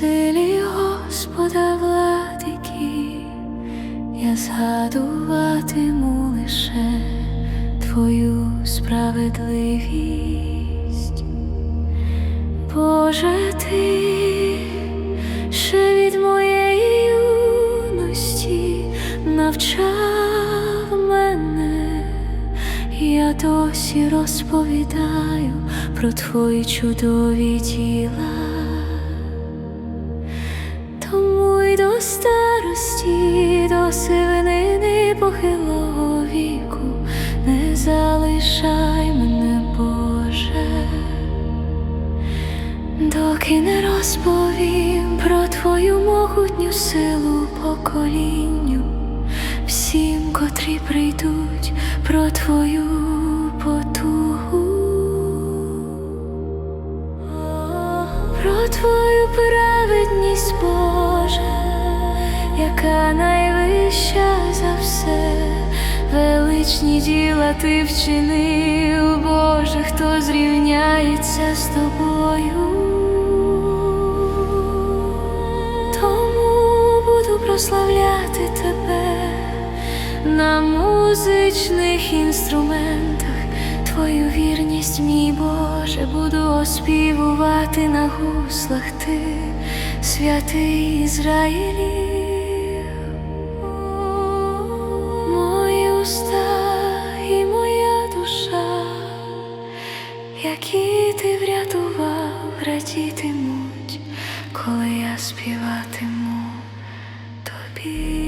силі Господа владики, я згадуватиму лише твою справедливість, Боже ти ще від моєї юності навчав мене, я досі розповідаю про твої чудові діла. Старості, до сивини похилого віку, не залишай мене, Боже, доки не розповім про Твою могутню силу поколінню, всім, котрі прийдуть про Твою потугу. Про Твою праведність, яка найвища за все, величні діла ти вчинив, Боже, хто зрівняється з тобою. Тому буду прославляти тебе на музичних інструментах. Твою вірність, мій Боже, буду оспівувати на гуслах ти, святий Ізраїлів. Які ти врятував, радітимуть, коли я співатиму тобі.